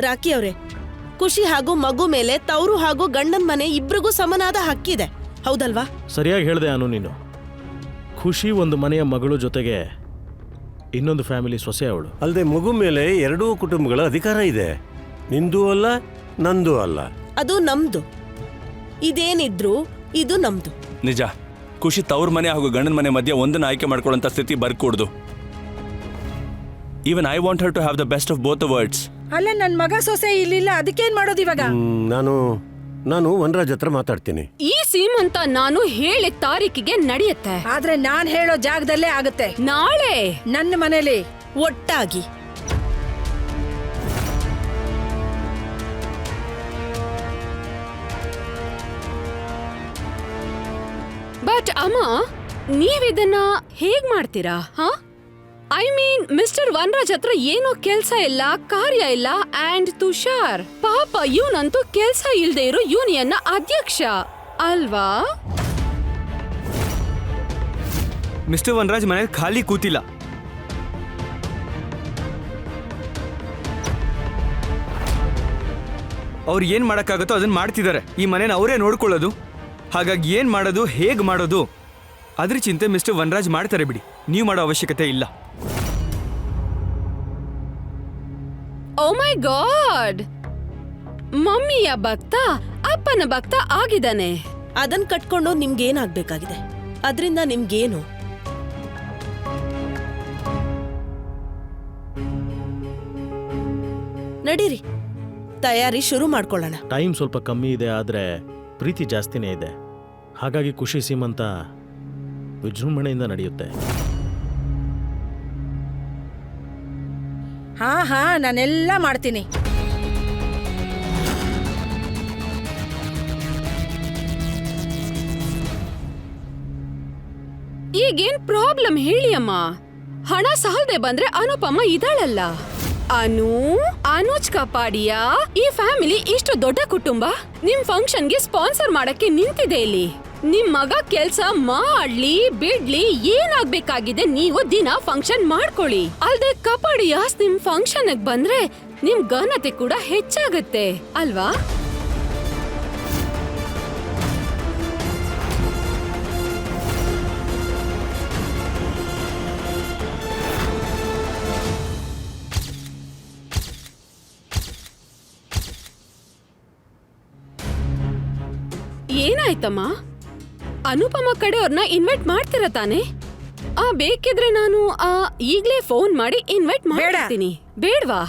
ರಾಕಿ ಅವ್ರೆ ಖುಷಿ ಹಾಗೂ ಮಗು ಮೇಲೆ ತವರು ಹಾಗೂ ಗಂಡನ ಮನೆ ಇಬ್ಬರಿಗೂ ಸಮನಾದ ಹಕ್ಕಿದೆ ಹೌದಲ್ವಾ? ಸರಿಯಾಗಿ ಹೇಳಿದೆ ಅನು ನೀನು. ಖುಷಿ ಒಂದು ಮನೆಯ ಮಗಳು ಜೊತೆಗೆ ಇನ್ನೊಂದು ಫ್ಯಾಮಿಲಿ ಸೊಸೆ ಅವಳು. ಅಲ್ಲದೆ ಮಗು ಮೇಲೆ ಎರಡೂ ಕುಟುಂಬಗಳ ಅಧಿಕಾರ ಇದೆ. ನಿಂದೂ ಅಲ್ಲ ನಂದು ಅಲ್ಲ. ಅದು ನಮ್ದು. ಇದೇನಿದ್ರು ಇದು ನಮ್ದು. ನಿಜ. ಖುಷಿ ತವ್ರ ಮನೆ ಹಾಗೂ ಗಂಡನ ಮನೆ ಮಧ್ಯೆ ಒಂದನ್ನು ಆಯ್ಕೆ ಮಾಡ್ಕೊಳ್ಳೋಂಥ ಸ್ಥಿತಿ ಬರ್ಕೂಡ್ದು. Even I want her to have the best of both words ಅಲ್ಲ ನನ್ ಮಗ ಸೊಸೆ ಇಲ್ಲಿಲ್ಲ ಅದಕ್ಕೇನ್ ಮಾಡೋದು ಇವಾಗ? ಹ್ಮ್, ನಾನು ನಾನು ವನರಾಜ್ ಹತ್ರ ಮಾತಾಡ್ತೀನಿ. ಈ ಸೀಮಂತ ನಾನು ಹೇಳಿದ ತಾರೀಕಿಗೆ ನಡೆಯುತ್ತೆ. ಆದ್ರೆ ನಾನ್ ಹೇಳೋ ಜಾಗದಲ್ಲೇ ಆಗುತ್ತೆ. ನಾಳೆ? ನನ್ನ ಮನೇಲಿ ಒಟ್ಟಾಗಿ. ಬಟ್ ಅಮ್ಮ ನೀವಿದನ್ನ ಹೇಗ್ ಮಾಡ್ತೀರಾ ಹಾ? ಐ ಮೀನ್ ಮಿಸ್ಟರ್ ವನ್ರಾಜ್ ಹತ್ರ ಏನೋ ಕೆಲ್ಸ ಇಲ್ಲ, ಕಾರ್ಯ ಇಲ್ಲ ಅಂಡ್ ತುಷಾರ್. ಪಾಪ, ಇವನಂತೂ ಕೆಲ್ಸ ಇಲ್ದೇ ಇರೋ ಯೂನಿಯನ್ನ ಅಧ್ಯಕ್ಷ. ಅಲ್ವಾ? ಮಿಸ್ಟರ್ ವನರಾಜ್ ಮನೇಲಿ ಖಾಲಿ ಕೂತಿಲ್ಲ. ಅವ್ರು ಏನ್ ಮಾಡಕ್ಕಾಗತ್ತೋ ಅದನ್ನ ಮಾಡ್ತಿದ್ದಾರೆ. ಈ ಮನೇನ ಅವರೇ ನೋಡ್ಕೊಳ್ಳೋದು. ಹಾಗಾಗಿ ಏನ್ ಮಾಡೋದು, ಹೇಗ್ ಮಾಡೋದು? ಅದ್ರ ಚಿಂತೆ ಮಿಸ್ಟರ್ ವನ್ರಾಜ್ ಮಾಡ್ತಾರೆ ಬಿಡಿ. ನೀವು ಮಾಡೋ ಅವಶ್ಯಕತೆ ಇಲ್ಲ. ಓ ಮೈ ಗಾಡ್ ಮಮ್ಮಿಯ ಭಕ್ತ ಅಪ್ಪನ ಭಕ್ತ ಆಗಿದ್ದಾನೆ. ಅದನ್ ಕಟ್ಕೊಂಡು ನಿಮ್ಗೇನಾಗ್ಬೇಕಾಗಿದೆ? ಅದರಿಂದ ನಿಮ್ಗೇನು? ನಡೀರಿ. ತಯಾರಿ ಶುರು ಮಾಡ್ಕೊಳ್ಳೋಣ. ಟೈಮ್ ಸ್ವಲ್ಪ ಕಮ್ಮಿ ಇದೆ ಆದರೆ ಪ್ರೀತಿ ಜಾಸ್ತಿನೇ ಇದೆ. ಹಾಗಾಗಿ ಖುಷಿ ಸೀಮಂತ ವಿಜೃಂಭಣೆಯಿಂದ ನಡೆಯುತ್ತೆ. ಹಾ ಹಾ ನಾನೆಲ್ಲ ಮಾಡ್ತೀನಿ. ಈಗೇನ್ ಪ್ರಾಬ್ಲಮ್ ಹೇಳಿ ಅಮ್ಮ? ಹಣ ಸಹಲ್ದೆ ಬಂದ್ರೆ ಅನುಪಮ್ಮ ಇದಾಳಲ್ಲ. ಅನು? ಅನುಜ್ ಕಪಾಡಿಯಾ, ಈ ಫ್ಯಾಮಿಲಿ ಇಷ್ಟು ದೊಡ್ಡ ಕುಟುಂಬ? ನಿಮ್ ಫಂಕ್ಷನ್ಗೆ ಸ್ಪಾನ್ಸರ್ ಮಾಡಕ್ಕೆ ನಿಂತಿದೆ ಇಲ್ಲಿ. ನಿಮ್ ಮಗ ಕೆಲ್ಸ ಮಾಡ್ಲಿ, ಬಿಡ್ಲಿ, ಏನಾಗ್ಬೇಕಾಗಿದೆ ನೀವು ದಿನ ಫಂಕ್ಷನ್ ಮಾಡ್ಕೊಳ್ಳಿ. ಅಲ್ದೆ ಕಪಾಡಿಯಾಸ್ ನಿಮ್ ಫಂಕ್ಷನ್ ಬಂದ್ರೆ ನಿಮ್ ಘನತೆ ಕೂಡ ಹೆಚ್ಚಾಗತ್ತೆ, ಅಲ್ವಾ? ಏನಾಯ್ತಮ್ಮ? ಅನುಪಮ ಕಡೆಯವ್ರನ್ನ ಇನ್ವೈಟ್ ಮಾಡ್ತೀರ ತಾನೆ? ಆ ಬೇಕಿದ್ರೆ ನಾನು ಆ ಈಗ್ಲೇ ಫೋನ್ ಮಾಡಿ ಇನ್ವೈಟ್. ಮಾಡ್ತೀನಿ ಬೇಡ್ವಾ?